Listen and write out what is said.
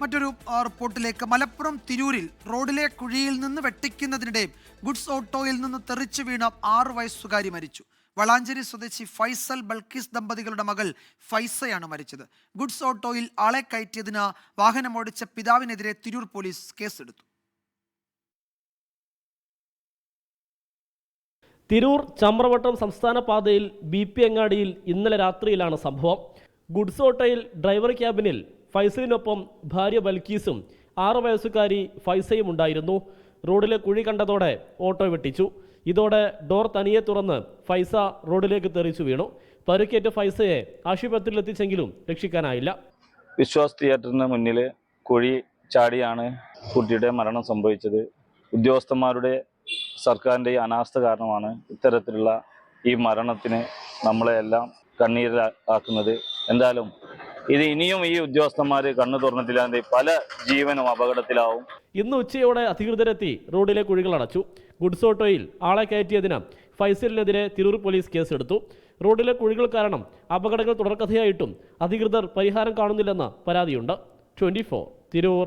മറ്റൊരു റിപ്പോർട്ടിലേക്ക് മലപ്പുറം തിരൂരിൽ റോഡിലെ കുഴിയിൽ നിന്ന് വെട്ടിക്കുന്നതിനിടെ ഗുഡ്സ് ഓട്ടോയിൽ നിന്ന് തെറിച്ചു വീണ ആറ് വയസ്സുകാരി മരിച്ചു. വളാഞ്ചേരി സ്വദേശി ഫൈസൽ ബൽക്കീസ് ദമ്പതികളുടെ മകൾ ഫൈസയാണ് മരിച്ചത്. ഗുഡ്സ് ഓട്ടോയിൽ ആളെ കയറ്റിയതിന് വാഹനമോടിച്ച പിതാവിനെതിരെ തിരൂർ പോലീസ് കേസെടുത്തു. തിരൂർ ചമ്രവട്ടം സംസ്ഥാന പാതയിൽ ബി പി അങ്ങാടിയിൽ ഇന്നലെ രാത്രിയിലാണ് സംഭവം. ഗുഡ്സ് ഓട്ടോയിൽ ഡ്രൈവർ ക്യാബിനിൽ ഫൈസലിനൊപ്പം ഭാര്യ ബൽക്കീസും ആറ് വയസ്സുകാരി ഫൈസയും ഉണ്ടായിരുന്നു. റോഡിലെ കുഴി കണ്ടതോടെ ഓട്ടോ വെട്ടിച്ചു. ഇതോടെ ഡോർ തനിയെ തുറന്ന് ഫൈസ റോഡിലേക്ക് തെറിച്ചു വീണു. പരുക്കേറ്റ ഫൈസയെ ആശുപത്രിയിൽ എത്തിച്ചെങ്കിലും രക്ഷിക്കാനായില്ല. വിശ്വാസ് തിയേറ്ററിന് മുന്നിൽ കുഴി ചാടിയാണ് കുട്ടിയുടെ മരണം സംഭവിച്ചത്. ഉദ്യോഗസ്ഥന്മാരുടെ സർക്കാരിന്റെ അനാസ്ഥ കാരണമാണ് ഇത്തരത്തിലുള്ള ഈ മരണത്തിന് നമ്മളെല്ലാം കണ്ണീരിലാക്കുന്നത്. എന്തായാലും ഇത് ഇനിയും ഈ ഉദ്യോഗസ്ഥന്മാർ കണ്ണു തുറന്നിട്ടില്ലാതെ പല ജീവനും അപകടത്തിലാവും. ഇന്ന് ഉച്ചയോടെ അധികൃതരെത്തി റോഡിലെ കുഴികൾ അടച്ചു. ഗുഡ്സ് ഓട്ടോയിൽ ആളെ കയറ്റിയതിന് ഫൈസലിനെതിരെ തിരൂർ പോലീസ് കേസെടുത്തു. റോഡിലെ കുഴികൾ കാരണം അപകടങ്ങൾ തുടർക്കഥയായിട്ടും അധികൃതർ പരിഹാരം കാണുന്നില്ലെന്ന് പരാതിയുണ്ട്. ട്വന്റി തിരൂർ.